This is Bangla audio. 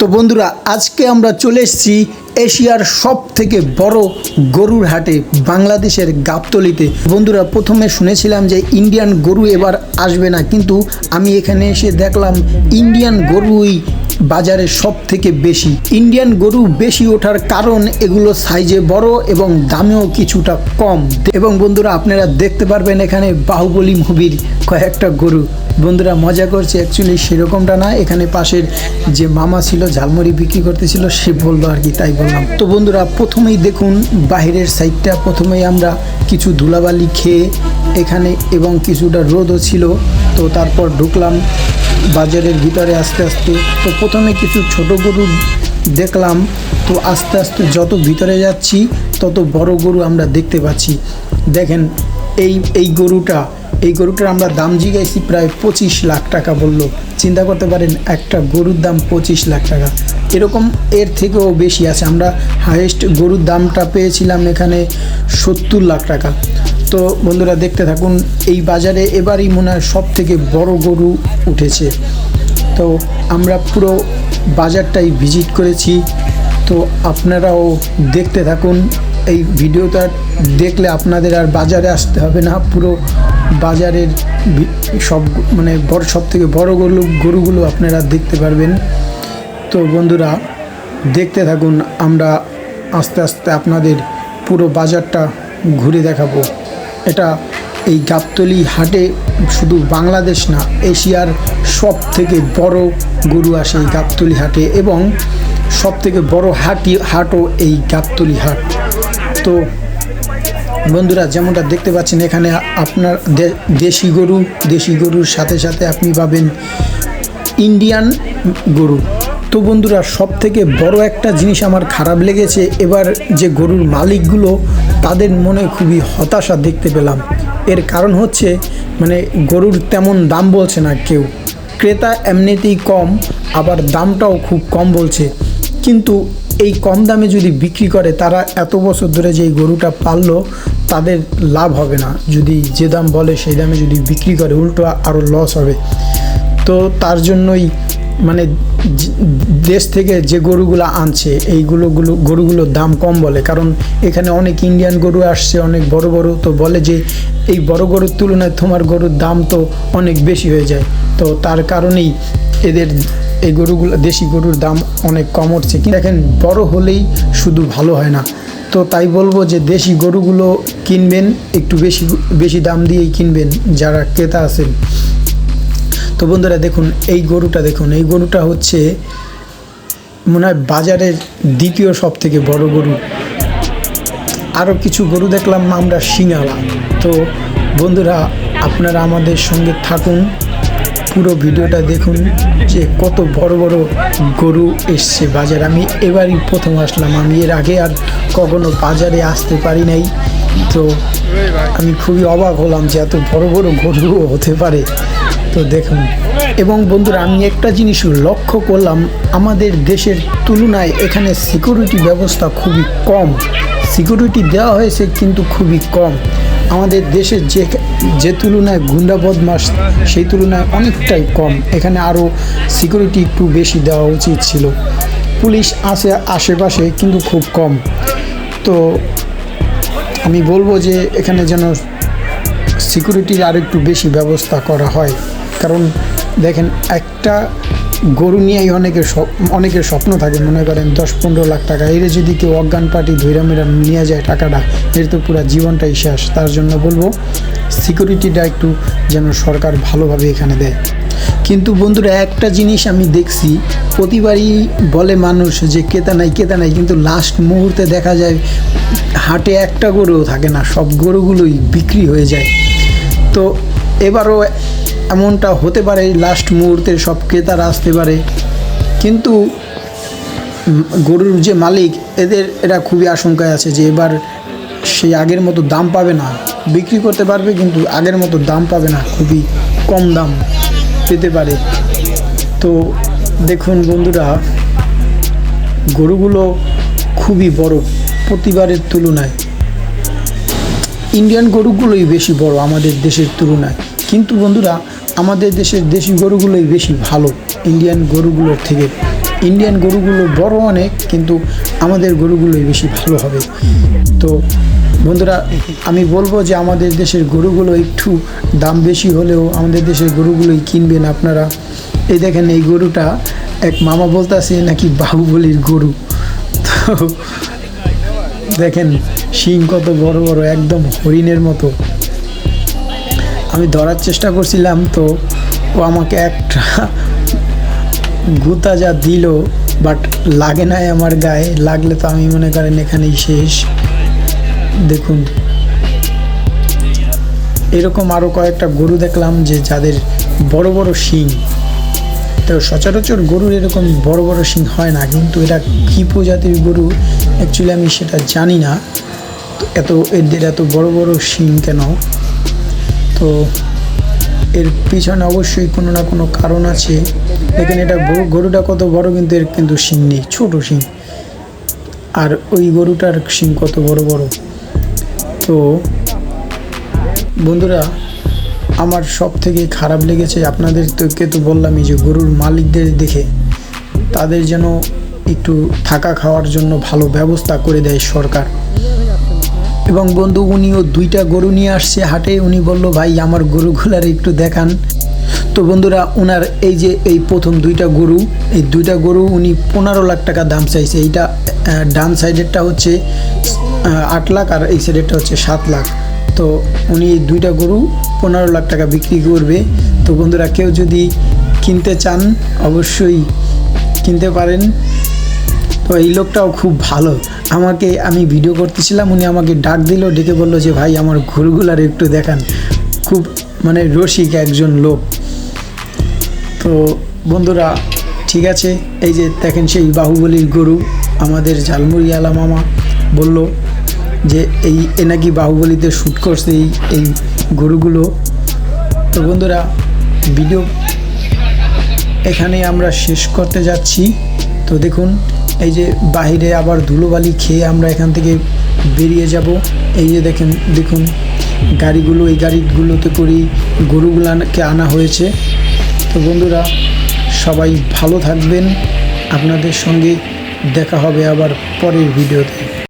তো বন্ধুরা, আজকে আমরা চলে এসেছি এশিয়ার সব থেকে বড় গরুর হাটে, বাংলাদেশের গাবতলিতে। বন্ধুরা, প্রথমে শুনেছিলাম যে ইন্ডিয়ান গরু এবার আসবে না, কিন্তু আমি এখানে এসে দেখলাম ইন্ডিয়ান গরুই বাজারে সব থেকে বেশি। ইন্ডিয়ান গরু বেশি ওঠার কারণ এগুলো সাইজে বড় এবং দামেও কিছুটা কম। এবং বন্ধুরা, আপনারা দেখতে পারবেন এখানে বাহুবলী মুভির কয়েকটা গরু। বন্ধুরা মজা করছে অ্যাকচুয়ালি সেরকমটা না, এখানে পাশের যে মামা ছিল, ঝালমুড়ি বিক্রি করতেছিল, সে বলল আর কি, তাই বললাম। তো বন্ধুরা, প্রথমেই দেখুন বাইরের সাইডটা প্রথমেই আমরা কিছু ধুলাবালি খেয়ে এখানে এবং কিছুটা রোদও ছিল, তো তারপর ঢুকলাম বাজারের ভিতরে আস্তে আস্তে। তো প্রথমে কিছু ছোট গরু দেখলাম, তো আস্তে আস্তে যত ভিতরে যাচ্ছি, তত বড় গরু আমরা দেখতে পাচ্ছি। দেখেন, এই এই গরুটা এই গরুটার আমরা দাম জিগাইছি প্রায় পঁচিশ লাখ টাকা বলল। চিন্তা করতে পারেন, একটা গরুর দাম পঁচিশ লাখ টাকা। এরকম এর থেকেও বেশি আছে। আমরা হায়েস্ট গরুর দামটা পেয়েছিলাম এখানে সত্তর লাখ টাকা। তো বন্ধুরা, দেখতে থাকুন, এই বাজারে এবারই মনে হয় সব থেকে বড় গরু উঠেছে। তো আমরা পুরো বাজারটাই ভিজিট করেছি। তো আপনারাও দেখতে থাকুন, এই ভিডিওটা দেখলে আপনাদের আর বাজারে আসতে হবে না। পুরো বাজারের সব মানে বড় সব থেকে বড় গরু, গরুগুলো আপনারা দেখতে পারবেন। তো বন্ধুরা, দেখতে থাকুন, আমরা আস্তে আস্তে আপনাদের পুরো বাজারটা ঘুরে দেখাবো। এটা এই গাবতলি হাটে শুধু বাংলাদেশ না, এশিয়ার সব থেকে বড় গরু আসে এই গাবতলি হাটে এবং সব থেকে বড় হাটই, হাটও এই গাবতলি হাট। তো বন্ধুরা, যেমনটা দেখতে পাচ্ছেন এখানে আপনার দেশি গরু, দেশি গরুর সাথে সাথে আপনি পাবেন ইন্ডিয়ান গরু। তো বন্ধুরা সব থেকে বড় একটা জিনিস আমার খারাপ লেগেছে, এবার যে গরুর মালিকগুলো তাদের মনে খুবই হতাশা দেখতে পেলাম। এর কারণ হচ্ছে মানে গরুর তেমন দাম বলছে না কেউ। ক্রেতা এমনিতেই কম, আবার দামটাও খুব কম বলছে। কিন্তু এই কম দামে যদি বিক্রি করে, তারা এত বছর ধরে যে গরুটা পাললো তাদের লাভ হবে না। যদি যে দাম বলে সেই দামে যদি বিক্রি করে, উল্টো আরও লস হবে। তো তার জন্যই মানে দেশ থেকে যে গরুগুলো আনছে এইগুলোগুলো গরুগুলোর দাম কম বলে। কারণ এখানে অনেক ইন্ডিয়ান গরু আসছে, অনেক বড় বড়। তো বলে যে, এই বড় গরুর তুলনায় তোমার গরুর দাম তো অনেক বেশি হয়ে যায়। তো তার কারণেই এদের, এই গরুগুলো, দেশি গরুর দাম অনেক কম উঠছে। কিন্তু দেখেন, বড় হলেই শুধু ভালো হয় না। তো তাই বলব যে দেশি গরুগুলো কিনবেন, একটু বেশি বেশি দাম দিয়েই কিনবেন যারা ক্রেতা আছেন। তো বন্ধুরা দেখুন, এই গরুটা দেখুন, এই গরুটা হচ্ছে মনে হয় বাজারের দ্বিতীয় সব থেকে বড় গরু। আরও কিছু গরু দেখলাম আমরা সিঙ্গালা তো বন্ধুরা, আপনারা আমাদের সঙ্গে থাকুন। পুরো ভিডিওটা দেখুন যে কত বড় বড় গরু এসছে বাজার। আমি এবারই প্রথম আসলাম। আমি এর আগে আর কখনো বাজারে আসতে পারি নাই। তো আমি খুবই অবাক হলাম যে এত বড় বড় গরুও হতে পারে। তো দেখুন। এবং বন্ধুরা, আমি একটা জিনিস লক্ষ্য করলাম, আমাদের দেশের তুলনায় এখানে সিকিউরিটি ব্যবস্থা খুবই কম। সিকিউরিটি দেওয়া হয়েছে কিন্তু খুবই কম। আমাদের দেশের যে যে তুলনায় গুন্ডা বদমাস সেই তুলনায় অনেকটাই কম। এখানে আরও সিকিউরিটি একটু বেশি দেওয়া উচিত ছিল। পুলিশ আছে আশেপাশে, কিন্তু খুব কম। তো আমি বলব যে এখানে যেন সিকিউরিটির আর একটু বেশি ব্যবস্থা করা হয়। কারণ দেখেন, একটা গরু নিয়েই অনেকের অনেকের স্বপ্ন থাকে, মনে করেন দশ পনেরো লাখ টাকা। এর যদি কেউ অজ্ঞান পার্টি ধৈরা মেরা নিয়ে যায় টাকাটা, এর তো পুরো জীবনটাই শেষ। তার জন্য বলব, সিকিউরিটিটা একটু যেন সরকার ভালোভাবে এখানে দেয়। কিন্তু বন্ধুরা, একটা জিনিস আমি দেখছি, প্রতিবারই বলে মানুষ যে কেতা নাই কেতা নাই, কিন্তু লাস্ট মুহূর্তে দেখা যায়, হাটে একটা গরুও থাকে না, সব গরুগুলোই বিক্রি হয়ে যায়। তো এবারও এমনটা হতে পারে লাস্ট মুহূর্তে সব ক্রেতারা আসতে পারে। কিন্তু গরুর যে মালিক, এদের এটা খুবই আশঙ্কায় আছে যে এবার সেই আগের মতো দাম পাবে না। বিক্রি করতে পারবে, কিন্তু আগের মতো দাম পাবে না। খুবই কম দাম পেতে পারে। তো দেখুন বন্ধুরা, গরুগুলো খুবই বড় প্রতিবারের তুলনায়। ইন্ডিয়ান গরুগুলোই বেশি বড় আমাদের দেশের তুলনায়। কিন্তু বন্ধুরা আমাদের দেশের দেশি গরুগুলোই বেশি ভালো ইন্ডিয়ান গরুগুলোর থেকে। ইন্ডিয়ান গরুগুলো বড় অনেক, কিন্তু আমাদের গরুগুলোই বেশি ভালো হবে। তো বন্ধুরা, আমি বলব যে আমাদের দেশের গরুগুলো একটু দাম বেশি হলেও আমাদের দেশের গরুগুলোই কিনবেন আপনারা। এই দেখেন, এই গরুটা এক মামা বলতেছে নাকি বাহুবলির গরু। তো দেখেন, শিং কত বড় বড়, একদম হরিণের মতো। আমি ধরার চেষ্টা করছিলাম, তো ও আমাকে একটা গুতা যা দিল বাট লাগে নাই আমার গায়ে। লাগলে তো আমি মনে করেন এখানেই শেষ। দেখুন। এরকম আরও কয়েকটা গরু দেখলাম যে যাদের বড় বড় শিং। তো সচরাচর গরুর এরকম বড় বড় শিং হয় না, কিন্তু এটা কী প্রজাতির গরু? অ্যাকচুয়ালি আমি সেটা জানি না। এত, এদের এত বড় বড় শিং কেন? তো এর পিছনে অবশ্যই কোনো না কোনো কারণ আছে। দেখেন এটা গরু- গরুটা কত বড় কিন্তু এর কিন্তু শিং নেই, ছোট শিং। আর ওই গরুটার শিং কত বড় বড়। তো বন্ধুরা, আমার সব থেকে খারাপ লেগেছে আপনাদের তোকে তো বললামই যে গরুর মালিকদের দেখে, তাদের যেন একটু থাকা খাওয়ার জন্য ভালো ব্যবস্থা করে দেয় সরকার। এবং বন্ধু, উনিও দুইটা গরু নিয়ে আসছে হাটে। উনি বলল, ভাই, আমার গরুগুলার একটু দেখান। তো বন্ধুরা ওনার এই যে এই প্রথম দুইটা গরু, এই দুইটা গরু উনি পনেরো লাখ টাকা দাম চাইছে। এইটা ডান সাইডেরটা হচ্ছে আট লাখ আর এই সাইডেরটা হচ্ছে সাত লাখ। তো উনি এই দুইটা গরু পনেরো লাখ টাকা বিক্রি করবে। তো বন্ধুরা, কেউ যদি কিনতে চান, অবশ্যই কিনতে পারেন। তো এই লোকটাও খুব ভালো। আমাকে, আমি ভিডিও করতেছিলাম, উনি আমাকে ডাক দিল, ডেকে বলল যে, ভাই, আমার ঘুরগুলার একটু দেখান। খুব মানে রসিক একজন লোক। তো বন্ধুরা, ঠিক আছে, এই যে দেখেন সেই বাহুবলীর গরু, আমাদের ঝালমুড়ি আলা মামা বলল যে, এই, এ নাকি বাহুবলীতে শ্যুট করছে এই এই গরুগুলো। তো বন্ধুরা ভিডিও এখানে আমরা শেষ করতে যাচ্ছি। তো দেখুন এই যে বাহিরে আবার ধুলোবালি খেয়ে আমরা এখান থেকে বেরিয়ে যাব। এই যে দেখেন, দেখুন, গাড়িগুলো, এই গাড়িগুলোতে করেই গরুগুলাকে আনা হয়েছে। তো বন্ধুরা, সবাই ভালো থাকবেন। আপনাদের সঙ্গে দেখা হবে আবার পরের ভিডিওতে।